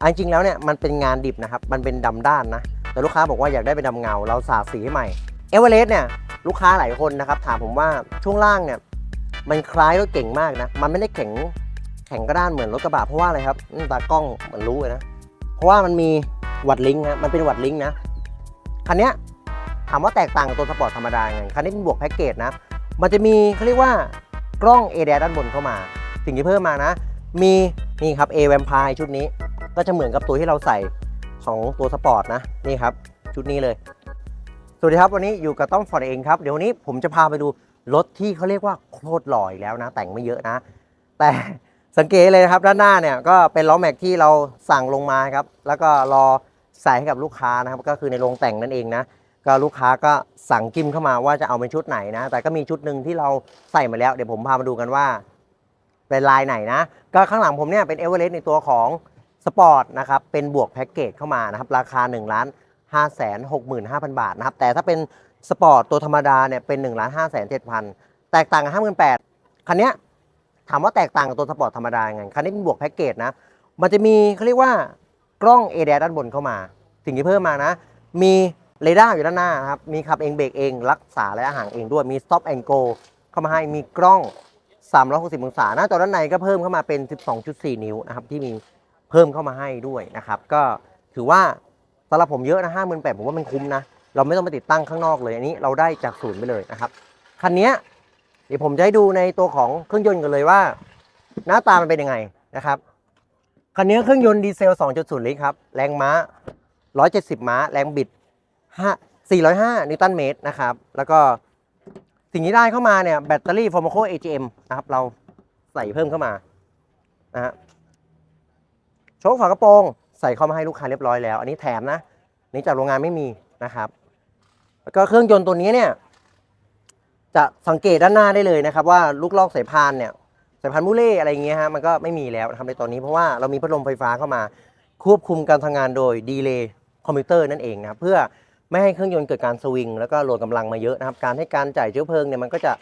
อันจริงแล้วเนี่ยมันเป็นงานดิบนะครับ มันเป็นดำด้านนะ แต่ลูกค้าบอกว่าอยากได้เป็นดำเงา เราสาดสีให้ใหม่ เอเวอเรสต์เนี่ยลูกค้าหลายคนนะครับถามผมว่าช่วงล่างเนี่ยมันคล้ายรถเก่งมากนะ มันไม่ได้แข็งแข็งกระด้านเหมือนรถกระบะเพราะว่าอะไรครับตากล้องเหมันรู้เลยนะ เพราะว่ามันมีวัดลิงก์นะมันเป็นวัดลิงก์นะ คันนี้ถามว่าแตกต่างกับตัวสปอร์ตธรรมดาไง คันนี้เป็นบวกแพ็กเกจนะ มันจะมีเขาเรียกว่ากล้อง a d a ด้านบนเข้ามา สิ่งที่เพิ่มมานะ มีนี่ครับ A v a m p i r e ชุดนี้ ก็จะเหมือนกับตัวที่เราใส่ของตัวสปอร์ตนะนี่ครับ ชุดนี้เลย สวัสดีครับวันนี้อยู่กับต้อมฟอร์ดเองครับ เดี๋ยววันนี้ผมจะพาไปดูรถที่เขาเรียกว่าโคตรหล่ออีกแล้วนะ แต่งไม่เยอะนะ แต่สังเกตเลยนะครับด้านหน้าเนี่ยก็เป็นล้อแม็กที่เราสั่งลงมาครับ แล้วก็รอใส่ให้กับลูกค้านะครับ ก็คือในโรงแต่งนั่นเองนะก็ลูกค้าก็สั่งกิมเข้ามาว่าจะเอาเป็นชุดไหนนะ แต่ก็มีชุดหนึ่งที่เราใส่มาแล้ว เดี๋ยวผมพามาดูกันว่าเป็นลายไหนนะ ก็ข้างหลังผมเนี่ยเป็นเอเวอเรสต์ในตัวของ ปอร์ตนะครับเป็นบวกแพ็กเกจเข้ามานะครับราคา1ล้าน5แสน65,000บาทนะครับแต่ถ้าเป็นสปอร์ตตัวธรรมดาเนี่ยเป็น1ล้าน5แสน7,000แตกต่างกับ58,000คันนี้ถามว่าแตกต่างกับตัวสปอร์ตธรรมดาไงคันนี้เป็นบวกแพ็กเกจนะมันจะมีเขาเรียกว่ากล้อง a d a ด้านบนเข้ามาสิ่งที่เพิ่มมานะ มีเรดาร์อยู่ด้านหน้าครับมีขับเองเบรกเองรักษาและอาหารเองด้วยมี stop and go เข้ามาให้มีกล้อง 360 องศาหน้าจอด้านในก็เพิ่มเข้ามาเป็น 12.4 นิ้วนะครับที่มี เพิ่มเข้ามาให้ด้วยนะครับ ก็ถือว่าสำหรับผมเยอะนะห้าหมื่นแปดผมว่ามันคุ้มนะ เราไม่ต้องไปติดตั้งข้างนอกเลย อันนี้เราได้จากศูนย์ไปเลยนะครับ คันนี้เดี๋ยวผมจะให้ดูในตัวของเครื่องยนต์กันเลยว่า หน้าตามันเป็นยังไงนะครับ คันนี้เครื่องยนต์ดีเซล 2.0 ลิตรครับ แรงม้า 170 ม้า แรงบิด 5 405 นิวตันเมตรนะครับ แล้วก็สิ่งที่ได้เข้ามาเนี่ยแบตเตอรี่ f o r m o c o AGM นะครับ เราใส่เพิ่มเข้ามานะฮะ โชคฝากระโปรงใส่เข้ามาให้ลูกค้าเรียบร้อยแล้ว อันนี้แถมนะนี่จากโรงงานไม่มีนะครับแล้วก็เครื่องยนต์ตัวนี้เนี่ย จะสังเกตด้านหน้าได้เลยนะครับ ว่าลูกลอกสายพานเนี่ยสายพันมูเล่อะไรเงี้ยฮะมันก็ไม่มีแล้วนะครับในตอนนี้เพราะว่าเรามีพัดลมไฟฟ้าเข้ามา ควบคุมการทำงานโดยดีเลย์คอมพิวเตอร์นั่นเองนะครับเพื่อไม่ให้เครื่องยนต์เกิดการสวิง แล้วก็โหลดกำลังมาเยอะนะครับ การให้การจ่ายเชื้อเพลิงเนี่ยมันก็จะ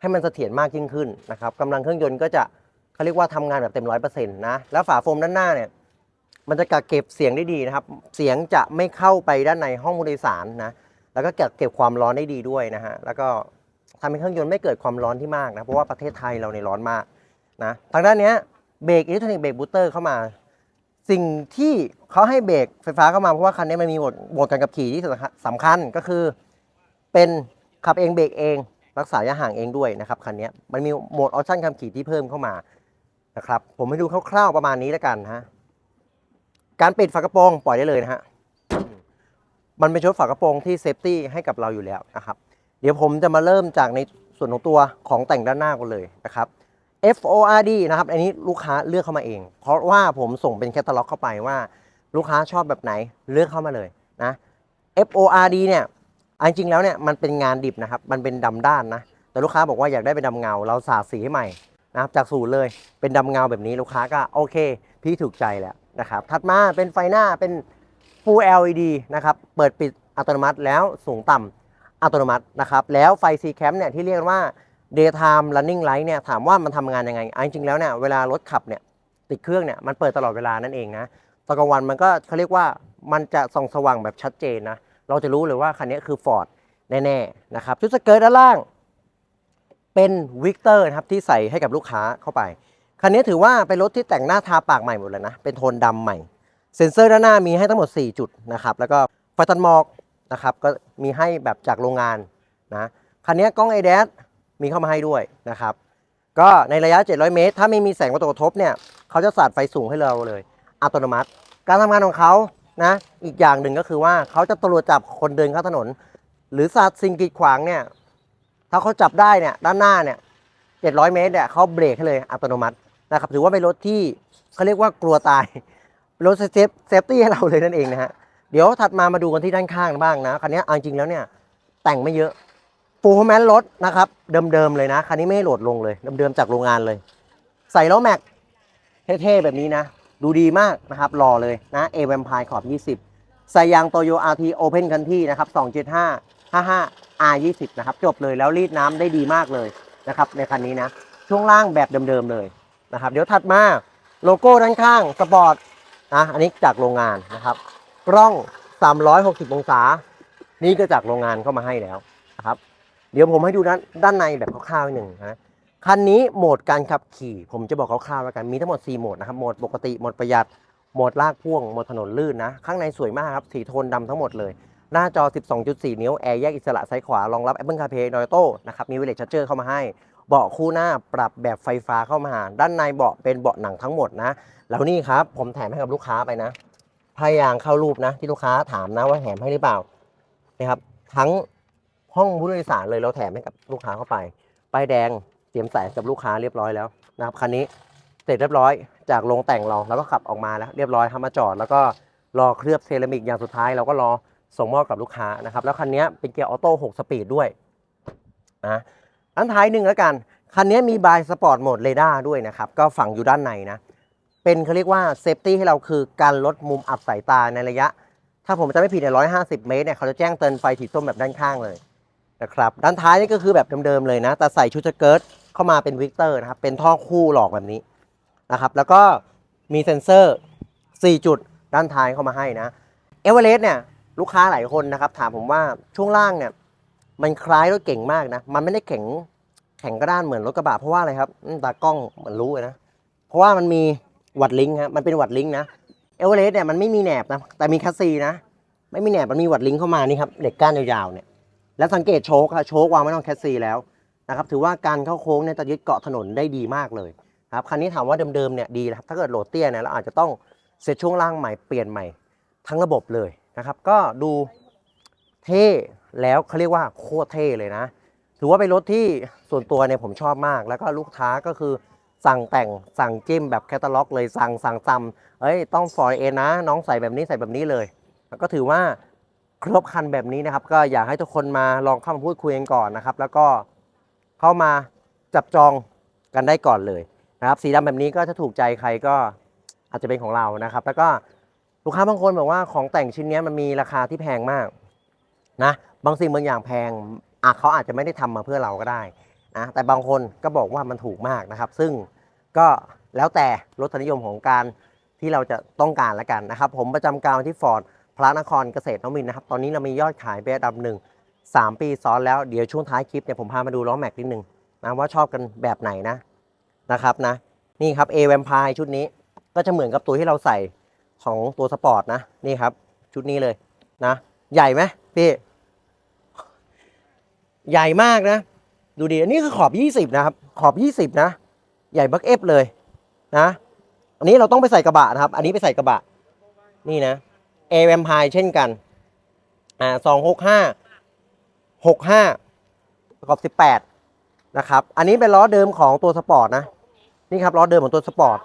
ให้มันเสถียรมากยิ่งขึ้นนะครับกำลังเครื่องยนต์ก็จะเขาเรียกว่าทำงานแบบเต็มร้อยเปอร์เซ็นต์นะแล้วฝาโฟมด้านหน้าเนี่ย มันจะกักเก็บเสียงได้ดีนะครับ เสียงจะไม่เข้าไปด้านในห้องผู้โดยสารนะ แล้วก็กักเก็บความร้อนได้ดีด้วยนะฮะ แล้วก็ทำให้เครื่องยนต์ไม่เกิดความร้อนที่มากนะ เพราะว่าประเทศไทยเราในร้อนมากนะ ทางด้านนี้เบรกอิเล็กทรอนิกส์เบรกบูสเตอร์เข้ามา สิ่งที่เขาให้เบรกไฟฟ้าเข้ามาเพราะว่าคันนี้มันมีโหมดโหมดการขับขี่ที่สำคัญก็คือ เป็นขับเองเบรกเอง รักษาระยะห่างเองด้วยนะครับคันนี้มันมีโหมดออปชั่นขับขี่ที่เพิ่มเข้ามานะครับผมให้ดูคร่าวๆประมาณนี้แล้วกันฮะ การปิดฝากระโปรงปล่อยได้เลยนะฮะ มันเป็นชุดฝากระโปรงที่เซฟตี้ให้กับเราอยู่แล้วนะครับ เดี๋ยวผมจะมาเริ่มจากในส่วนของตัวของแต่งด้านหน้ากันเลยนะครับ FORD นะครับ อันนี้ลูกค้าเลือกเข้ามาเอง เพราะว่าผมส่งเป็นแคตตาล็อกเข้าไปว่า ลูกค้าชอบแบบไหนเลือกเข้ามาเลยนะ FORD เนี่ยอันจริงแล้วเนี่ยมันเป็นงานดิบนะครับ มันเป็นดำด้านนะ แต่ลูกค้าบอกว่าอยากได้เป็นดำเงา เราสาดสีให้ใหม่นะครับจากศูนย์เลย เป็นดำเงาแบบนี้ลูกค้าก็โอเค พี่ถูกใจแล้ว นะครับ ถัดมาเป็นไฟหน้าเป็น Full LED นะครับ เปิดปิดอัตโนมัติแล้วสูงต่ำอัตโนมัตินะครับ แล้วไฟ C cam เนี่ยที่เรียกว่า daytime running light เนี่ยถามว่ามันทำงานยังไงอันจริงๆแล้วเนี่ยเวลารถขับเนี่ยติดเครื่องเนี่ยมันเปิดตลอดเวลานั่นเองนะตอนกลางวันมันก็เขาเรียกว่ามันจะส่องสว่างแบบชัดเจนนะ เราจะรู้เลยว่าคันนี้คือ Ford แน่ๆนะครับชุดสเกิร์ตด้านล่าง เป็นวิกเตอร์นะครับที่ใส่ให้กับลูกค้าเข้าไป คันนี้ถือว่าเป็นรถที่แต่งหน้าทาปากใหม่หมดเลยนะ เป็นโทนดำใหม่ เซ็นเซอร์ด้านหน้ามีให้ทั้งหมด 4 จุดนะครับ แล้วก็ไฟตันหมอกนะครับ ก็มีให้แบบจากโรงงานนะ คันนี้กล้อง a d a s มีเข้ามาให้ด้วยนะครับ ก็ในระยะ 700 เมตร ถ้าไม่มีแสงวัตถุกระทบเนี่ย เขาจะสาดไฟสูงให้เราเลย อัตโนมัติ การทำงานของเขานะ อีกอย่างหนึ่งก็คือว่าเขาจะตรวจจับคนเดินข้ามถนน หรือสาดสิ่งกีดขวางเนี่ย ถ้าเขาจับได้เนี่ย ด้านหน้าเนี่ย700 เมตรเนี่ยเขาเบรกให้เลยอัตโนมัติ นะครับถือว่าเป็นรถที่เขาเรียกว่ากลัวตายรถเซฟเซฟตี้ให้เราเลยนั่นเองนะฮะเดี๋ยวถัดมามาดูกันที่ด้านข้างบ้างนะคันนี้เอาจริงแล้วเนี่ยแต่งไม่เยอะฟูลแมนรถนะครับเดิมๆเลยนะคันนี้ไม่ให้โหลดลงเลยเดิมๆจากโรงงานเลย ใส่ล้อแม็กเท่ๆแบบนี้นะ ดูดีมากนะครับรอเลยนะเอเวมพายขอบ 20 ใส่ยางโตโยอาร์ทีโอเพนคันที่นะครับ 275 55 R 20นะครับจบเลยแล้วรีดน้ำได้ดีมากเลยนะครับในคันนี้นะ ช่วงล่างแบบเดิมๆเลย นะครับ เดี๋ยวถัดมาโลโก้ด้านข้างสปอร์ตนะอันนี้จากโรงงานนะครับกล้อง 360 องศา นี่ก็จากโรงงานเข้ามาให้แล้วนะครับ เดี๋ยวผมให้ดูด้านด้านในแบบคร่าวๆหนึ่งนะคันนี้โหมดการขับขี่ ผมจะบอกคร่าวๆแล้วกันมีทั้งหมด 4 โหมดนะครับโหมดปกติโหมดประหยัดโหมดลากพ่วงโหมดถนนลื่นนะ ข้างในสวยมากครับสีโทนดำทั้งหมดเลย หน้าจอ 12.4 นิ้ว แอร์แยกอิสระซ้ายขวารองรับ Apple CarPlay Android Auto นะครับมี Wireless Charger เข้ามาให้ เบาะคู่หน้าปรับแบบไฟฟ้าเข้ามา ด้านในเบาะเป็นเบาะหนังทั้งหมดนะ แล้วนี่ครับผมแถมให้กับลูกค้าไปนะพยางเข้ารูปนะ ที่ลูกค้าถามนะว่าแถมให้หรือเปล่านะครับ ทั้งห้องผู้โดยสารเลยเราแถมให้กับลูกค้าเข้าไปป้ายแดงเตรียมใส่กับลูกค้าเรียบร้อยแล้วนะครับคันนี้เสร็จเรียบร้อยจากโรงแต่งเราแล้วก็ขับออกมาแล้วเรียบร้อยทำมาจอด แล้วก็รอเคลือบเซรามิกอย่างสุดท้ายเราก็รอส่งมอบกับลูกค้านะครับ แล้วคันนี้เป็นเกียร์ออโต้6สปีดด้วยนะ อันท้ายหนึ่งแล้วกัน คันนี้มีบายสปอร์ตโหมดเรดาร์ด้วยนะครับ ก็ฝังอยู่ด้านในนะ เป็นเขาเรียกว่าเซฟตี้ให้เราคือการลดมุมอับสายตาในระยะ ถ้าผมจะไม่ผิดเนี่ย150 เมตรเนี่ยเขาจะแจ้งเตือนไฟสีส้มแบบด้านข้างเลยนะครับ ด้านท้ายนี่ก็คือแบบเดิมๆเลยนะ แต่ใส่ชุดสเกิร์ตเข้ามาเป็นวิกเตอร์นะครับ เป็นท่อคู่หลอกแบบนี้นะครับ แล้วก็มีเซ็นเซอร์ 4 จุดด้านท้ายเข้ามาให้นะเอเวอเรสต์เนี่ยลูกค้าหลายคนนะครับถามผมว่าช่วงล่างเนี่ย มันคล้ายรถเก่งมากนะ มันไม่ได้แข็งแข็งกระด้านเหมือนรถกระบะเพราะว่าอะไรครับตากล้องเหมือนรู้เลยนะ เพราะว่ามันมีวัดลิงก์ฮะมันเป็นวัดลิงก์นะเอเวอเรสต์เนี่ยมันไม่มีแหนบนะแต่มีคัสซีนะ ไม่มีแหนบมันมีวัดลิงก์เข้ามานี่ครับเหล็กก้านยาวๆเนี่ยแล้วสังเกตโชคค่ะโชควางไว้ตรงแคสซีแล้วนะครับถือว่าการเข้าโค้งเนี่ยจะยึดเกาะถนนได้ดีมากเลยครับคันนี้ถามว่าเดิมๆเนี่ยดีแล้วครับถ้าเกิดโหลดเตี้ยเนี่ยเราอาจจะต้องเซตช่วงล่างใหม่เปลี่ยนใหม่ทั้งระบบเลยนะครับ ก็ดูเท่ แล้วเขาเรียกว่าโคตรเท่เลยนะ ถือว่าเป็นรถที่ส่วนตัวเนี่ยผมชอบมาก แล้วก็ลูกค้าก็คือสั่งแต่งสั่งจิ้มแบบแคตตาล็อก เลยสั่งสั่งจำเอ้ยต้องฟอร์เอนะ น้องใส่แบบนี้ใส่แบบนี้เลย ก็ถือว่าครบคันแบบนี้นะครับ ก็อยากให้ทุกคนมาลองเข้ามาพูดคุยกันก่อนนะครับ แล้วก็เข้ามาจับจองกันได้ก่อนเลยนะครับ สีดำแบบนี้ก็ถ้าถูกใจใครก็อาจจะเป็นของเรานะครับ แล้วก็ลูกค้าบางคนบอกว่าของแต่งชิ้นนี้มันมีราคาที่แพงมาก นะบางสิ่งบางอย่างแพงอะเขาอาจจะไม่ได้ทำมาเพื่อเราก็ได้นะแต่บางคนก็บอกว่ามันถูกมากนะครับ ซึ่งก็แล้วแต่รสนิยมของการที่เราจะต้องการล้วกันนะครับ ผมประจำการที่ฟอร์ดพระนครเกษตรนวมินนะครับ ตอนนี้เรามียอดขายเป็นอันดับหนึ่งสามปีซ้อนแล้วเดี๋ยวช่วงท้ายคลิปเนี่ยผมพามาดูล้อแม็กนิดนึงนะว่าชอบกันแบบไหนนะนะครับนะนี่ครับ A แวมพายชุดนี้ก็จะเหมือนกับตัวที่เราใส่ของตัวสปอร์ตนะนี่ครับชุดนี้เลยนะ ใหญ่ไหมพี่ ใหญ่มากนะ ดูดิอันนี้คือขอบ 20 นะครับ ขอบ 20 นะ ใหญ่บักเอฟเลยนะ อันนี้เราต้องไปใส่กระบะนะครับ อันนี้ไปใส่กระบะ นี่นะเอแวมพายเช่นกัน อ่าสองหกห้าหกห้าประกอบสิบแปดนะครับ อันนี้เป็นล้อเดิมของตัวสปอร์ตนะ นี่ครับล้อเดิมของตัวสปอร์ต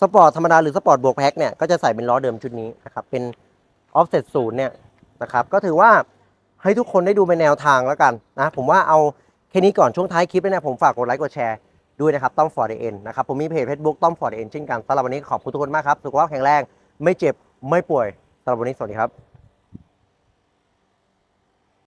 สปอร์ตธรรมดาหรือสปอร์ตบวกแพ็คเนี่ย ก็จะใส่เป็นล้อเดิมชุดนี้นะครับ เป็นออฟเซ็ตศูนย์เนี่ย นะครับ ก็ถือว่าให้ทุกคนได้ดูเป็นแนวทางแล้วกันนะ ผมว่าเอาแค่นี้ก่อนช่วงท้ายคลิปเนี่ยผมฝากกดไลค์กดแชร์ด้วยนะครับต้อมฟอร์ดเอ็นนะครับ ผมมีเพจเฟซบุ๊กต้อมฟอร์ดเอ็นเช่นกันสำหรับวันนี้ขอบคุณทุกคนมากครับ สุขภาพแข็งแรง ไม่เจ็บไม่ป่วยสำหรับวันนี้สวัสดีครับ